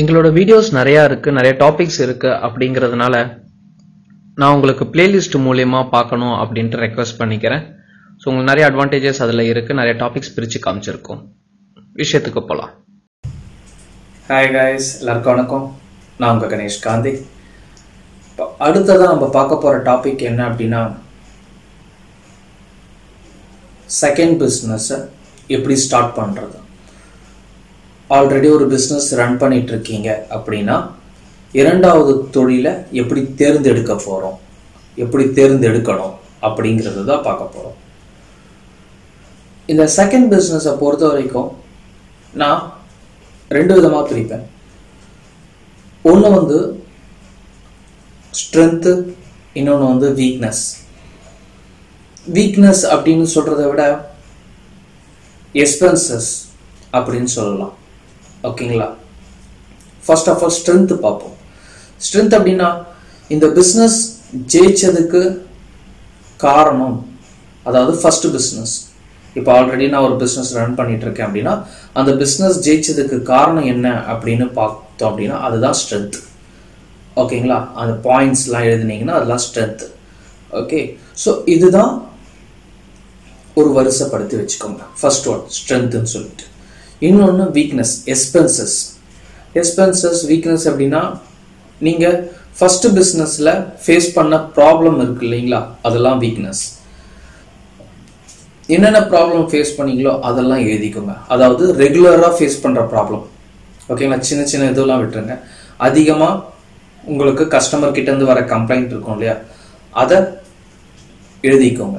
எங்களோட வீடியோஸ் நிறையா இருக்குது நிறைய டாபிக்ஸ் இருக்குது அப்படிங்கிறதுனால நான் உங்களுக்கு பிளேலிஸ்ட் மூலயமா பார்க்கணும் அப்படின்ட்டு ரெக்வஸ்ட் பண்ணிக்கிறேன். ஸோ உங்களுக்கு நிறைய அட்வான்டேஜஸ் அதில் இருக்குது நிறைய டாபிக்ஸ் பிரித்து காமிச்சிருக்கோம். விஷயத்துக்கு போகலாம் ஹாய் காய்ஸ் எல்லாருக்கும் வணக்கம். நான் உங்கள் கணேஷ் காந்தி. இப்போ அடுத்ததாக நம்ம பார்க்க போகிற டாபிக் என்ன அப்படின்னா செகண்ட் பிஸ்னஸை எப்படி ஸ்டார்ட் பண்ணுறது ஆல்ரெடி ஒரு பிஸ்னஸ் ரன் பண்ணிட்டு இருக்கீங்க அப்படின்னா இரண்டாவது தொழிலை எப்படி தேர்ந்தெடுக்க போகிறோம் எப்படி தேர்ந்தெடுக்கணும்? அப்படிங்கிறது தான் பார்க்க போகிறோம் இந்த செகண்ட் பிஸ்னஸை பொறுத்த வரைக்கும் நான் ரெண்டு விதமாக பிரிப்பேன். ஒன்று வந்து ஸ்ட்ரென்த்து இன்னொன்று வந்து வீக்னஸ் வீக்னஸ் அப்படின்னு சொல்கிறத விட எக்ஸ்பென்சஸ் அப்படின்னு சொல்லலாம். ஓகேங்களா? ஃபர்ஸ்ட் ஆஃப் ஆல் ஸ்ட்ரென்த் பார்ப்போம். ஸ்ட்ரென்த் அப்படின்னா இந்த பிஸ்னஸ் ஜெயிச்சதுக்கு காரணம். அதாவது ஃபர்ஸ்ட் பிஸ்னஸ் இப்போ ஆல்ரெடி நான் ஒரு பிஸ்னஸ் ரன் பண்ணிட்டு இருக்கேன் அப்படின்னா அந்த பிஸ்னஸ் ஜெயிச்சதுக்கு காரணம் என்ன அப்படின்னு பார்த்தோம் அப்படின்னா அதுதான் ஸ்ட்ரென்த் ஓகேங்களா? அந்த பாயிண்ட்ஸ்லாம் எழுதுனீங்கன்னா அதெல்லாம் ஸ்ட்ரென்த் ஓகே? ஸோ இதுதான் ஒரு வருஷப்படுத்தி வச்சுக்கோங்க. ஃபர்ஸ்ட் ஒன் ஸ்ட்ரென்த்துன்னு சொல்லிட்டு. இன்னொன்று வீக்னஸ் எக்ஸ்பென்சஸ் எக்ஸ்பென்சஸ் வீக்னஸ் அப்படின்னா நீங்கள் ஃபஸ்ட்டு பிஸ்னஸில் ஃபேஸ் பண்ண ப்ராப்ளம் இருக்கு இல்லைங்களா? அதெல்லாம் வீக்னஸ் என்னென்ன ப்ராப்ளம் ஃபேஸ் பண்ணீங்களோ அதெல்லாம் எழுதிக்கோங்க. அதாவது ரெகுலராக ஃபேஸ் பண்ணுற ப்ராப்ளம் ஓகேங்களா சின்ன சின்ன இதெல்லாம் விட்டுருங்க. அதிகமாக உங்களுக்கு கஸ்டமர் கிட்டேருந்து வர கம்ப்ளைண்ட் இருக்கும் இல்லையா? அதை எழுதிக்கோங்க.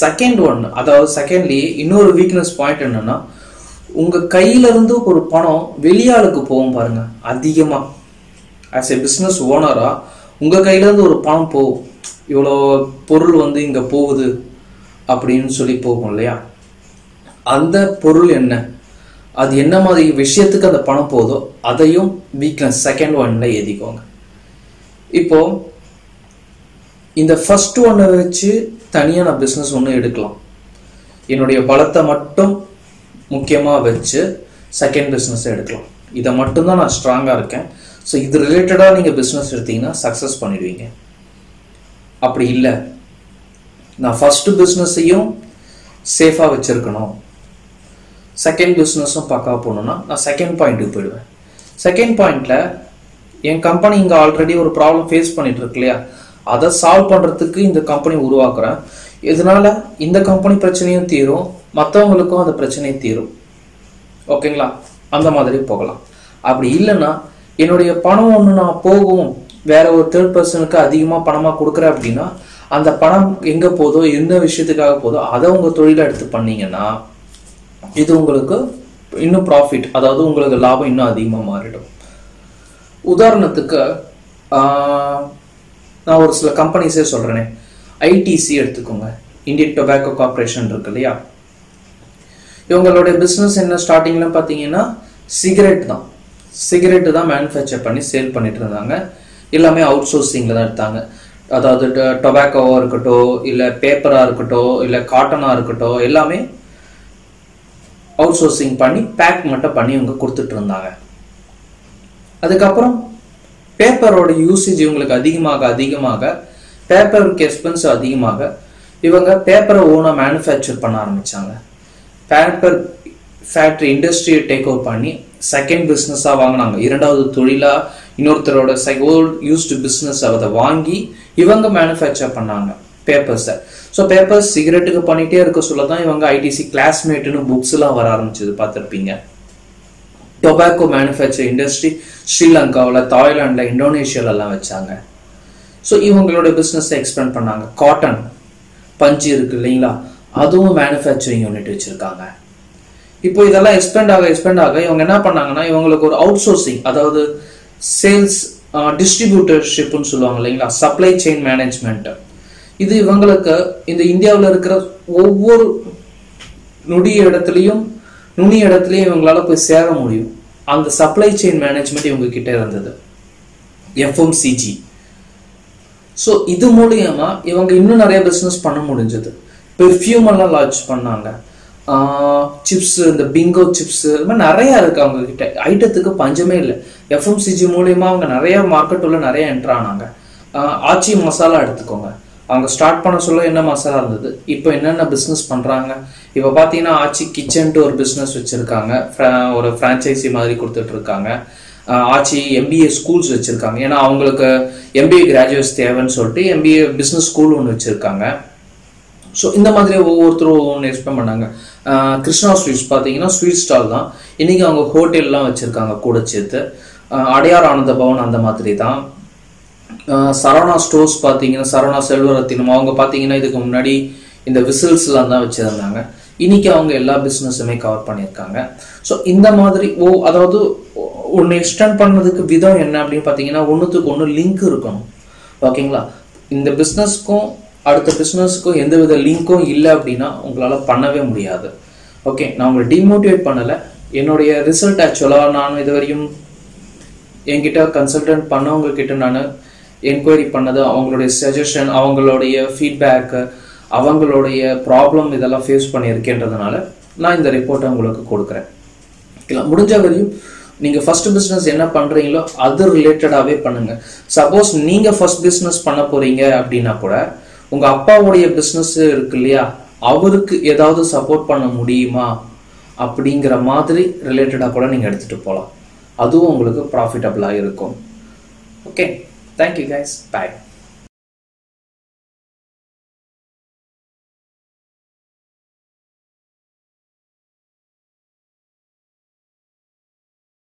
செகண்ட் ஒன் அதாவது செகண்ட்லி இன்னொரு வீக்னஸ் பாயிண்ட் என்னன்னா உங்க கையில இருந்து ஒரு பணம் வெளியாளுக்கு போகும் பாருங்க அதிகமா. ஆஸ் எ பிஸ்னஸ் ஓனரா உங்க கையில இருந்து ஒரு பணம் போகும். இவ்வளோ பொருள் வந்து இங்க போகுது அப்படின்னு சொல்லி போகும் இல்லையா? அந்த பொருள் என்ன? அது என்ன மாதிரி விஷயத்துக்கு அந்த பணம் போதோ அதையும் வீக்னஸ் செகண்ட் ஒன்ல எழுதிக்கோங்க. இப்போ இந்த ஃபர்ஸ்ட் ஒன்னை வச்சு தனியாக நான் பிஸ்னஸ் ஒன்று எடுக்கலாம். என்னுடைய பலத்தை மட்டும் முக்கியமாக வச்சு செகண்ட் பிஸ்னஸ் எடுக்கலாம். இதை மட்டும்தான் நான் ஸ்ட்ராங்காக இருக்கேன். ஸோ இது ரிலேட்டடாக நீங்கள் பிஸ்னஸ் எடுத்தீங்கன்னா சக்ஸஸ் பண்ணிடுவீங்க. அப்படி இல்லை. நான் ஃபஸ்ட்டு பிஸ்னஸையும் சேஃபாக வச்சுருக்கணும். செகண்ட் பிஸ்னஸும் பக்கா போகணுன்னா நான் செகண்ட் பாயிண்ட்டுக்கு போயிடுவேன். செகண்ட் பாயிண்டில் என் கம்பெனி இங்கே ஆல்ரெடி ஒரு ப்ராப்ளம் ஃபேஸ் பண்ணிட்டு இருக்கு இல்லையா? அதை சால்வ் பண்ணுறதுக்கு இந்த கம்பெனி உருவாக்குறேன். இதனால இந்த கம்பெனி பிரச்சனையும் தீரும். மற்றவங்களுக்கும் அந்த பிரச்சனை தீரும். ஓகேங்களா? அந்த மாதிரி போகலாம். அப்படி இல்லைன்னா என்னுடைய பணம் ஒன்று நான் போகும். வேற ஒரு தேர்ட் பர்சனுக்கு அதிகமாக பணமாக கொடுக்குறேன் அப்படின்னா அந்த பணம் எங்கே போதோ என்ன விஷயத்துக்காக போதோ அதை உங்கள் தொழிலை எடுத்து பண்ணீங்கன்னா இது உங்களுக்கு இன்னும் ப்ராஃபிட் அதாவது உங்களுக்கு லாபம் இன்னும் அதிகமாக மாறிடும். உதாரணத்துக்கு நான் ஒரு சில கம்பெனிஸே சொல்கிறேனே ஐடிசி எடுத்துக்கோங்க. இந்தியன் டொபாக்கோ கார்பரேஷன் இருக்கு இல்லையா? இவங்களுடைய பிஸ்னஸ் என்ன ஸ்டார்டிங்ல பார்த்தீங்கன்னா சிகரெட் தான். சிகரெட் தான் மேனுஃபேக்சர் பண்ணி சேல் பண்ணிட்டு இருந்தாங்க. எல்லாமே அவுட் சோர்சிங்கில் தான் எடுத்தாங்க. அதாவது டொபாக்கோவாக இருக்கட்டும் இல்லை பேப்பராக இருக்கட்டும் இல்லை காட்டனாக இருக்கட்டும் எல்லாமே அவுட் சோர்சிங் பண்ணி பேக் மட்டும் பண்ணி இவங்க கொடுத்துட்டு இருந்தாங்க. அதுக்கப்புறம் பேப்பரோட யூசேஜ் இவங்களுக்கு அதிகமாக அதிகமாக பேப்பருக்கு எக்ஸ்பென்ஸ் அதிகமாக இவங்க பேப்பரை ஓனாக மேனுஃபேக்சர் பண்ண ஆரம்பிச்சாங்க. பேப்பர் ஃபேக்ட்ரி இண்டஸ்ட்ரியை டேக் ஓவர் பண்ணி செகண்ட் பிஸ்னஸாக வாங்கினாங்க. இரண்டாவது தொழிலாக இன்னொருத்தரோட ஓல்ட் யூஸ்டு பிஸ்னஸ் அதை வாங்கி இவங்க மேனுஃபேக்சர் பண்ணாங்க பேப்பர்ஸை ஸோ பேப்பர்ஸ் சிகரெட்டுக்கு பண்ணிகிட்டே இருக்க சொல்ல தான் இவங்க ஐடிசி கிளாஸ்மேட்டுன்னு புக்ஸ்லாம் வர ஆரம்பிச்சது பார்த்துருப்பீங்க. டொபாக்கோ மேனுஃபேக்சர் இண்டஸ்ட்ரி ஸ்ரீலங்காவில் தாய்லாண்டில் இந்தோனேஷியாலலாம் வச்சாங்க. ஸோ இவங்களோட பிஸ்னஸை எக்ஸ்பேண்ட் பண்ணாங்க. காட்டன் பஞ்சு இருக்கு இல்லைங்களா? அதுவும் மேனுஃபேக்சரிங் யூனிட் வச்சுருக்காங்க. இப்போ இதெல்லாம் எக்ஸ்பெண்ட் ஆக எக்ஸ்பெண்ட் ஆக இவங்க என்ன பண்ணாங்கன்னா இவங்களுக்கு ஒரு அவுட் சோர்சிங் அதாவது சேல்ஸ் டிஸ்ட்ரிபியூட்டர்ஷிப்னு சொல்லுவாங்க இல்லைங்களா? சப்ளை செயின் மேனேஜ்மெண்ட் இது இவங்களுக்கு இந்த இந்தியாவில் இருக்கிற ஒவ்வொரு நொடி இடத்துலையும் நுனி இடத்துலையும் இவங்களால போய் சேர முடியும். அந்த சப்ளை செயின் மேனேஜ்மெண்ட் இவங்க கிட்ட இருந்தது எஃப்எம்சிஜி ஸோ இது மூலியமா இவங்க இன்னும் நிறைய பிஸ்னஸ் பண்ண முடிஞ்சது. பெர்ஃப்யூம் எல்லாம் லான்ச் பண்ணாங்க. சிப்ஸ் இந்த பிங்கோ சிப்ஸ் இது மாதிரி நிறையா இருக்குது அவங்க கிட்ட ஐட்டத்துக்கு பஞ்சமே இல்லை. எஃப்எம்சிஜி மூலயமா அவங்க நிறைய மார்க்கெட் உள்ள நிறைய என்ட்ரு ஆனாங்க. ஆச்சி மசாலா எடுத்துக்கோங்க. அவங்க ஸ்டார்ட் பண்ண சொல்ல என்ன மசாலா இருந்தது? இப்போ என்னென்ன பிஸ்னஸ் பண்ணுறாங்க இப்போ பார்த்தீங்கன்னா ஆச்சி கிச்சன்ட்டு ஒரு பிஸ்னஸ் வச்சுருக்காங்க. ஒரு ஃப்ரான்ச்சைசி மாதிரி கொடுத்துட்ருக்காங்க ஆச்சி எம்பிஏ ஸ்கூல்ஸ் வச்சுருக்காங்க. ஏன்னா அவங்களுக்கு எம்பிஏ கிராஜுவேட்ஸ் தேவைன்னு சொல்லிட்டு எம்பிஏ பிஸ்னஸ் ஸ்கூல் ஒன்று வச்சுருக்காங்க. ஸோ இந்த மாதிரி ஒவ்வொருத்தரும் ஒவ்வொன்று எக்ஸ்பிளைன் பண்ணாங்க. கிருஷ்ணா ஸ்வீட்ஸ் பார்த்தீங்கன்னா ஸ்வீட் ஸ்டால் தான். இன்னைக்கு அவங்க ஹோட்டல்லாம் வச்சுருக்காங்க கூட சேர்த்து. அடையார் ஆனந்த பவன் அந்த மாதிரி தான். சரவணா ஸ்டோர்ஸ் பார்த்தீங்கன்னா சரவணா செல்வரத்தினம். அவங்க பார்த்தீங்கன்னா இதுக்கு முன்னாடி இந்த விசில்ஸ்லாம் தான் வச்சுருந்தாங்க. இன்னைக்கு அவங்க எல்லா பிஸ்னஸுமே கவர் பண்ணியிருக்காங்க. ஸோ இந்த மாதிரி ஓ அதாவது ஒன்று எக்ஸ்டெண்ட் பண்ணதுக்கு விதம் என்ன அப்படின்னு பார்த்தீங்கன்னா ஒன்றுத்துக்கு ஒன்று லிங்க் இருக்கணும். ஓகேங்களா இந்த பிஸ்னஸ்க்கும் அடுத்த பிஸ்னஸுக்கும் எந்த வித லிங்க்கும் இல்லை அப்படின்னா உங்களால் பண்ணவே முடியாது. ஓகே நான் உங்களை டிமோட்டிவேட் பண்ணலை. என்னுடைய ரிசல்ட் ஆக்சுவலாக நான் இது வரையும் என்கிட்ட கன்சல்டன்ட் பண்ணவங்க கிட்ட நான் என்கொயரி பண்ணது அவங்களுடைய சஜஷன் அவங்களுடைய ஃபீட்பேக்கு அவங்களுடைய ப்ராப்ளம் இதெல்லாம் ஃபேஸ் பண்ணியிருக்கேன்றதுனால நான் இந்த ரிப்போர்ட்டை உங்களுக்கு கொடுக்குறேன். ஓகேங்களா முடிஞ்ச வரையும் நீங்கள் ஃபர்ஸ்ட் பிஸ்னஸ் என்ன பண்ணுறீங்களோ அது ரிலேட்டடாகவே பண்ணுங்கள் சப்போஸ் நீங்கள் ஃபர்ஸ்ட் பிஸ்னஸ் பண்ண போகிறீங்க அப்படின்னா கூட உங்க அப்பாவுடைய பிஸ்னஸ் இருக்கு இல்லையா? அவருக்கு ஏதாவது சப்போர்ட் பண்ண முடியுமா? அப்படிங்கிற மாதிரி ரிலேட்டடாக கூட நீங்கள் எடுத்துகிட்டு போகலாம் அதுவும் உங்களுக்கு ப்ராஃபிட்டபுளாக இருக்கும். Okay thank you guys bye